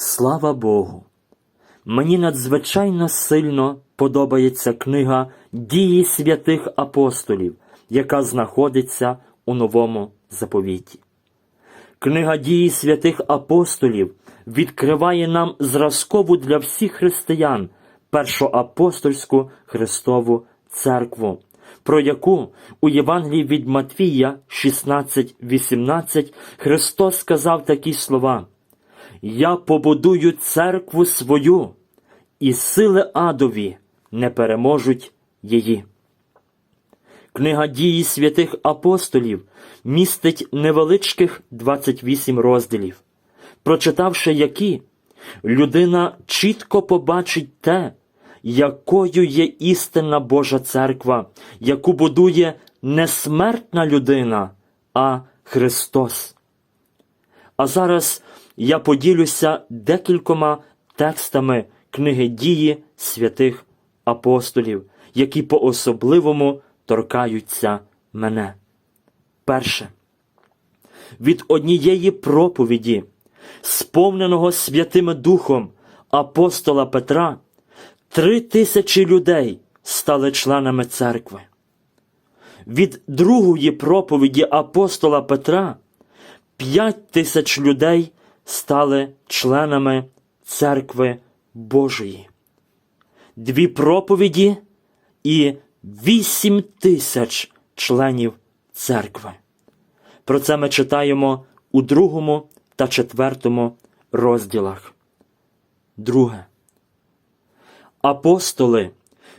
Слава Богу! Мені надзвичайно сильно подобається книга Дії святих апостолів, яка знаходиться у новому заповіті. Книга дії святих апостолів відкриває нам зразкову для всіх християн першоапостольську Христову церкву, про яку у Євангелії від Матвія 16.18 Христос сказав такі слова: Я побудую церкву свою, і сили адові не переможуть її. Книга дії святих апостолів містить невеличких 28 розділів, прочитавши які, людина чітко побачить те, якою є істинна Божа церква, яку будує не смертна людина, а Христос. А зараз я поділюся декількома текстами книги дії святих апостолів, які по-особливому торкаються мене. Перше. Від однієї проповіді, сповненого Святим Духом апостола Петра, три тисячі людей стали членами церкви. Від другої проповіді апостола Петра п'ять тисяч людей стали членами церкви Божої. Дві проповіді і вісім тисяч членів церкви. Про це ми читаємо у другому та четвертому розділах. Друге. Апостоли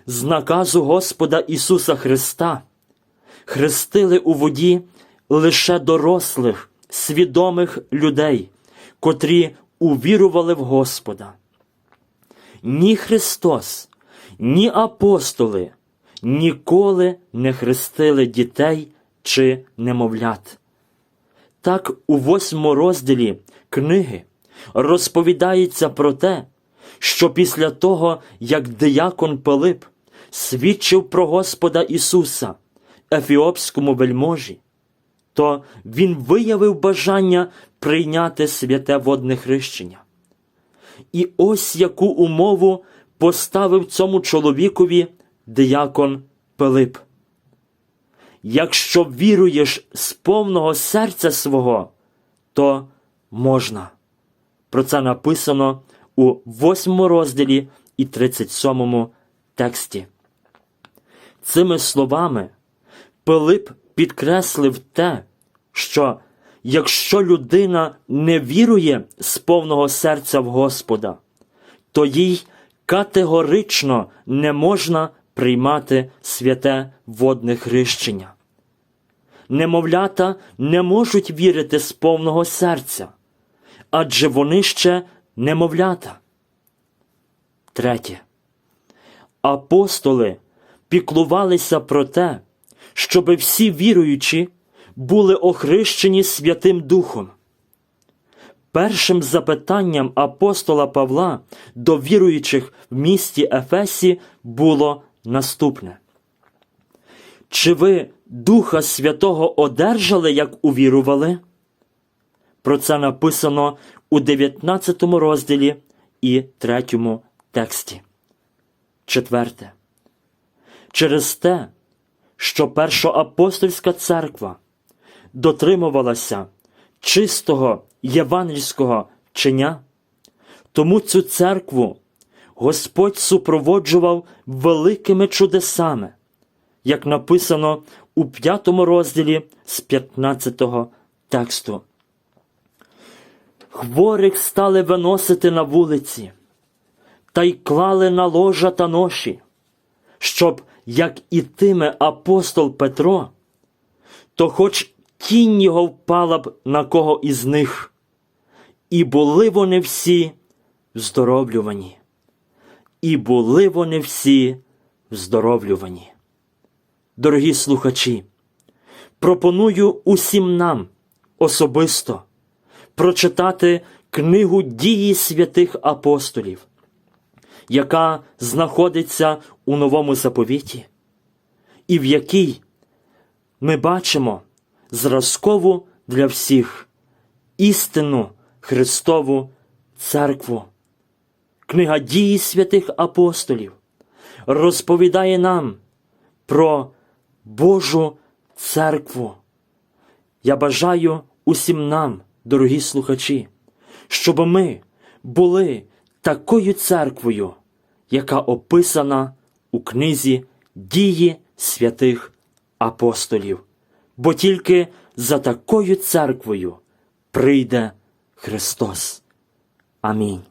з наказу Господа Ісуса Христа хрестили у воді лише дорослих, свідомих людей, котрі увірували в Господа. Ні Христос, ні апостоли ніколи не хрестили дітей чи немовлят. Так у восьмому розділі книги розповідається про те, що після того, як диякон Пилип свідчив про Господа Ісуса ефіопському вельможі, то він виявив бажання прийняти святе водне хрещення. І ось яку умову поставив цьому чоловікові диякон Пилип. Якщо віруєш з повного серця свого, то можна. Про це написано у 8 розділі і 37 тексті. Цими словами Пилип підкреслив те, що якщо людина не вірує з повного серця в Господа, то їй категорично не можна приймати святе водне хрещення. Немовлята не можуть вірити з повного серця, адже вони ще немовлята. Третє. Апостоли піклувалися про те, щоби всі віруючі були охрещені Святим Духом. Першим запитанням апостола Павла до віруючих в місті Ефесі було наступне. Чи ви Духа Святого одержали, як увірували? Про це написано у 19 розділі і 3 тексті. Четверте. Через те, що першоапостольська церква дотримувалася чистого євангельського вчення, тому цю церкву Господь супроводжував великими чудесами, як написано у п'ятому розділі з 15 тексту. Хворих стали виносити на вулиці, та й клали на ложа та ноші, щоб, як ітиме апостол Петро, то хоч тінь його впала б на кого із них, і були вони всі вздоровлювані, і були вони всі вздоровлювані. Дорогі слухачі, пропоную усім нам особисто прочитати книгу дії святих апостолів, яка знаходиться у новому заповіті, і в якій ми бачимо зразкову для всіх істинну Христову церкву. Книга дії святих апостолів розповідає нам про Божу церкву. Я бажаю усім нам, дорогі слухачі, щоб ми були такою церквою, яка описана у книзі дії святих апостолів. Бо тільки за такою церквою прийде Христос. Амінь.